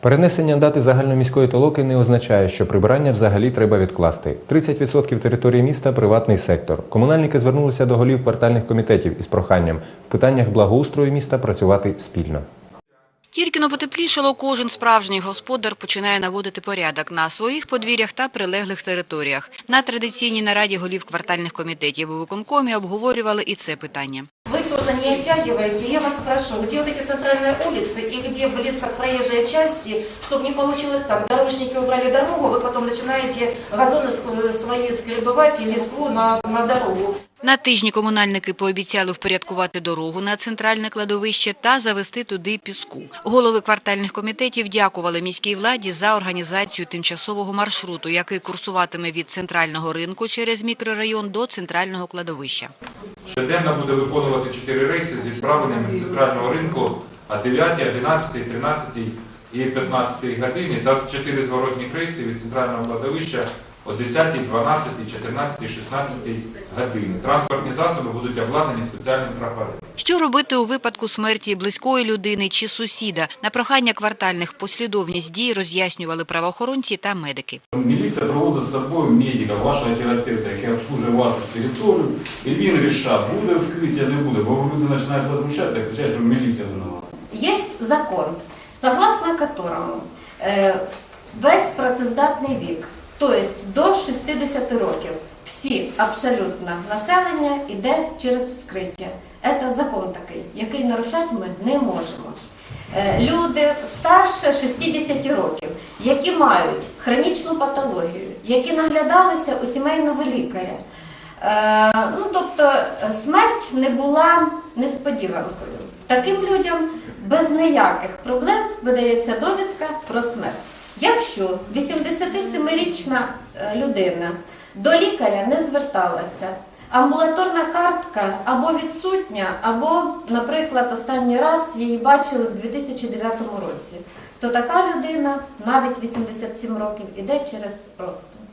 Перенесення дати загальноміської толоки не означає, що прибирання взагалі треба відкласти. 30% території міста приватний сектор. Комунальники звернулися до голів квартальних комітетів із проханням в питаннях благоустрою міста працювати спільно. Тільки но потеплішало, кожен справжній господар починає наводити порядок на своїх подвір'ях та прилеглих територіях. На традиційній нараді голів квартальних комітетів у виконкомі обговорювали і це питання Вы тоже не оттягиваете. Я вас прошу, где вот эти центральные улицы и где близко к проезжей части, чтобы не получилось так. Дорожники убрали дорогу, вы потом начинаете газоны ск- свои скребывать и листву на, на дорогу. На тижні комунальники пообіцяли впорядкувати дорогу на центральне кладовище та завести туди піску. Голови квартальних комітетів дякували міській владі за організацію тимчасового маршруту, який курсуватиме від центрального ринку через мікрорайон до центрального кладовища. Щоденно буде виконувати 4 рейси зі справленнями центрального ринку о 9, 11, 13 і 15 годині. Та 4 зворотних рейси від центрального кладовища о 10, 12, 14, 16 годині. Транспортні засоби будуть обладнані спеціальним трафаретом. Що робити у випадку смерті близької людини чи сусіда? На прохання квартальних послідовність дій роз'яснювали правоохоронці та медики. Міліція проводить з собою медика, вашого терапевта, який обслужує вашу територію, і він рішає, буде вскриття, не буде, бо люди починають возмущатися, кричать, що міліція винувата. Есть закон, согласно которому е, весь працездатний вік, тобто до 60 років, всі абсолютно населення йде через вскриття. Це закон такий, який нарушати ми не можемо. Е, Люди старше 60 років, які мають хронічну патологію, які наглядалися у сімейного лікаря. Е, Ну, тобто смерть не була несподіванкою. Таким людям без ніяких проблем видається довідка про смерть. Якщо 87-річна е, людина до лікаря не зверталася, амбулаторна картка або відсутня, або, наприклад, останній раз її бачили в 2009 році, то така людина навіть 87 років іде через розтин.